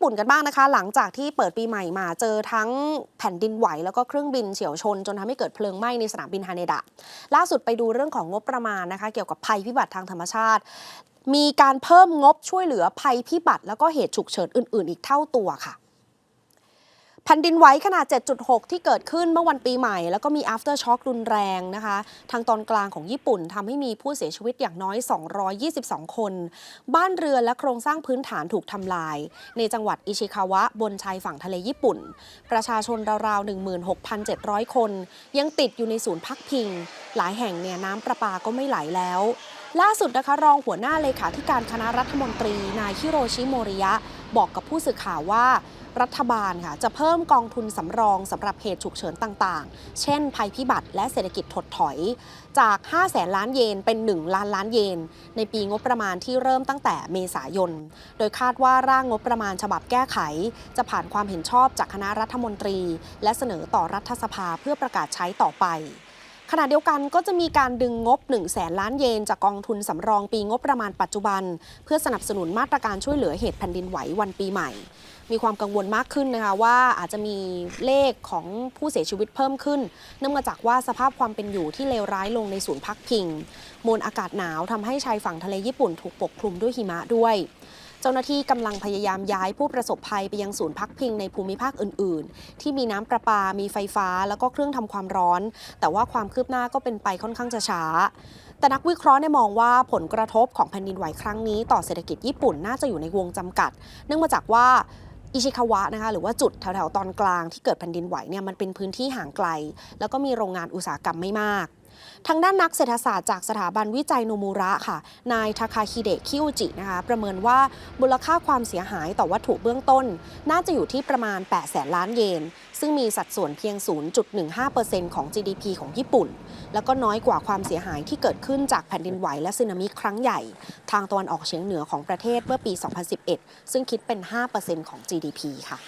่ปุ่นกันบ้างนะคะ หลังจากที่เปิดปีใหม่มาเจอทั้งแผ่นดินไหวแล้วก็เครื่องบินเฉียวชน จนทำให้เกิดเพลิงไหม้ในสนามบินฮาเนดะ ล่าสุดไปดูเรื่องของงบประมาณนะคะ เกี่ยวกับภัยพิบัติทางธรรมชาติ มีการเพิ่มงบช่วยเหลือภัยพิบัติ แล้วก็เหตุฉุกเฉินอื่น ๆ อีกเท่าตัวค่ะ แผ่นดินไหวขนาด 7.6 ที่เกิดขึ้นเมื่อวันปีใหม่ แล้วก็มี after shock รุนแรงนะคะ ทางตอนกลางของญี่ปุ่นทำให้มีผู้เสียชีวิตอย่างน้อย 222 คน บ้านเรือนและโครงสร้างพื้นฐานถูกทำลาย ในจังหวัดอิชิคาวะบนชายฝั่งทะเลญี่ปุ่น ประชาชนราวๆ 16,700 คน ยังติดอยู่ในศูนย์พักพิง หลายแห่งเนี่ยน้ำประปาก็ไม่ไหลแล้ว ล่าสุดนะคะรองหัวหน้าเลขาธิการคณะรัฐมนตรี นายฮิโรชิโมริยะ บอกกับผู้สื่อข่าวว่ารัฐบาลค่ะจะเพิ่มกองทุนสำรองสำหรับเหตุฉุกเฉินต่างๆ เช่น ภัยพิบัติและเศรษฐกิจถดถอย จาก 5 แสนล้านเยนเป็น 1 ล้านล้านเยน ในปีงบประมาณที่เริ่มตั้งแต่เมษายน โดยคาดว่าร่างงบประมาณฉบับแก้ไข จะผ่านความเห็นชอบจากคณะรัฐมนตรี และเสนอต่อรัฐสภาเพื่อประกาศใช้ต่อไป ขณะเดียวกันก็จะมีการดึงงบ 1 0 0 0 0แสนล้านเยนจากกองทุนสำรองปีงบประมาณปัจจุบัน เพื่อสนับสนุนมาตรการช่วยเหลือเหตุแผ่นดินไหววันปีใหม่ มีความกังวลมากขึ้นนะคะว่าอาจจะมีเลขของผู้เสียชีวิตเพิ่มขึ้น เนื่องมาจากว่าสภาพความเป็นอยู่ที่เลวร้ายลงในศูนย์พักพิง มวลอากาศหนาวทำให้ชายฝั่งทะเลญี่ปุ่นถูกปกคลุมด้วยหิมะด้วย เจ้าหน้าที่กำลังพยายามย้ายผู้ประสบภัยไปยังศูนย์พักพิงในภูมิภาคอื่น ๆ ที่มีน้ำประปา มีไฟฟ้า แล้วก็เครื่องทำความร้อน แต่ว่าความคืบหน้าก็เป็นไปค่อนข้างจะช้า แต่นักวิเคราะห์เนี่ยมองว่าผลกระทบของแผ่นดินไหวครั้งนี้ ต่อเศรษฐกิจญี่ปุ่นน่าจะอยู่ในวงจำกัด เนื่องมาจากว่าอิชิคาวะนะคะหรือว่าจุดแถวๆตอนกลางที่เกิดแผ่นดินไหวเนี่ยมันเป็นพื้นที่ห่างไกล แล้วก็มีโรงงานอุตสาหกรรมไม่มาก ทางด้านนักเศรษฐศาสตร์จากสถาบันวิจัยโนมูระค่ะ นายทาคาฮิเดะคิวจินะคะประเมินว่ามูลค่าความเสียหายต่อวัตถุเบื้องต้น น่าจะอยู่ที่ประมาณ 8 แสนล้านเยน ซึ่งมีสัดส่วนเพียง 0.15%ของ GDP ของญี่ปุ่น แล้วก็น้อยกว่าความเสียหายที่เกิดขึ้นจากแผ่นดินไหวและสึนามิครั้งใหญ่ ทางตะวันออกเฉียงเหนือของประเทศเมื่อปี 2011 ซึ่งคิดเป็น 5%ของ GDP ค่ะ